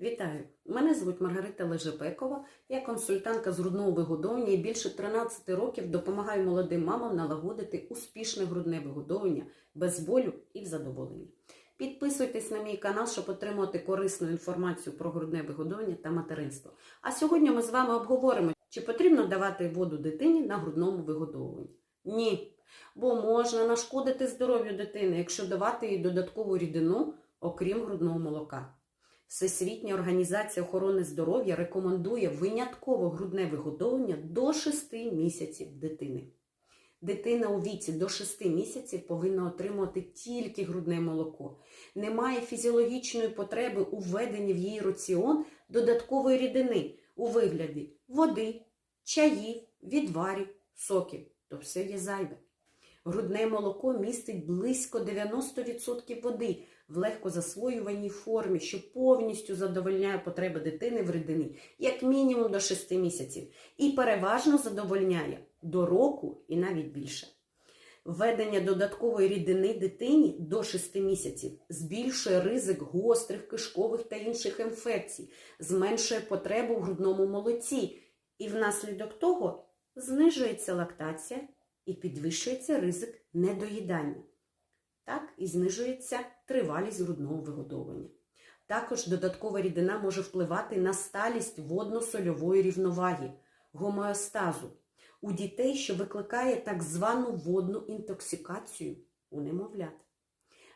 Вітаю! Мене звуть Маргарита Лежепекова. Я консультантка з грудного вигодовування і більше 13 років допомагаю молодим мамам налагодити успішне грудне вигодовування без болю і в задоволенні. Підписуйтесь на мій канал, щоб отримувати корисну інформацію про грудне вигодовування та материнство. А сьогодні ми з вами обговоримо, чи потрібно давати воду дитині на грудному вигодовуванні. Ні, бо можна нашкодити здоров'ю дитини, якщо давати їй додаткову рідину, окрім грудного молока. Всесвітня організація охорони здоров'я рекомендує винятково грудне вигодовування до 6 місяців дитини. Дитина у віці до 6 місяців повинна отримувати тільки грудне молоко. Немає фізіологічної потреби у введенні в її раціон додаткової рідини у вигляді води, чаїв, відварів, соків. То все є зайве. Грудне молоко містить близько 90% води в легкозасвоюваній формі, що повністю задовольняє потреби дитини в рідині, як мінімум до 6 місяців, і переважно задовольняє до року і навіть більше. Введення додаткової рідини дитині до 6 місяців збільшує ризик гострих, кишкових та інших інфекцій, зменшує потребу в грудному молоці, і внаслідок того знижується лактація і підвищується ризик недоїдання. Так і знижується тривалість грудного вигодовування. Також додаткова рідина може впливати на сталість водно-сольової рівноваги, гомеостазу у дітей, що викликає так звану водну інтоксикацію у немовлят.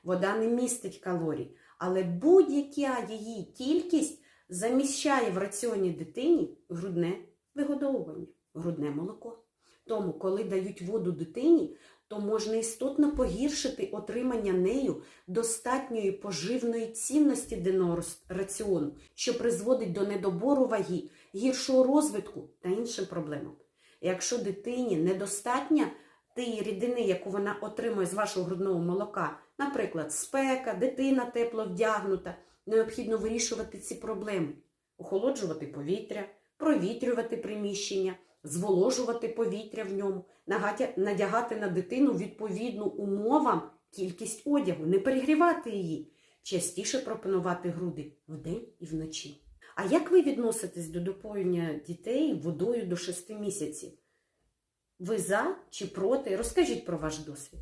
Вода не містить калорій, але будь-яка її кількість заміщає в раціоні дитині грудне вигодовування, грудне молоко. Тому, коли дають воду дитині, то можна істотно погіршити отримання нею достатньої поживної цінності денного раціону, що призводить до недобору ваги, гіршого розвитку та іншим проблемам. Якщо дитині недостатня тієї рідини, яку вона отримує з вашого грудного молока, наприклад, спека, дитина тепло вдягнута, необхідно вирішувати ці проблеми, охолоджувати повітря, провітрювати приміщення зволожувати повітря в ньому, надягати на дитину відповідну умовам кількість одягу, не перегрівати її, частіше пропонувати груди вдень і вночі. А як ви відноситесь до допоєння дітей водою до 6 місяців? Ви за чи проти? Розкажіть про ваш досвід.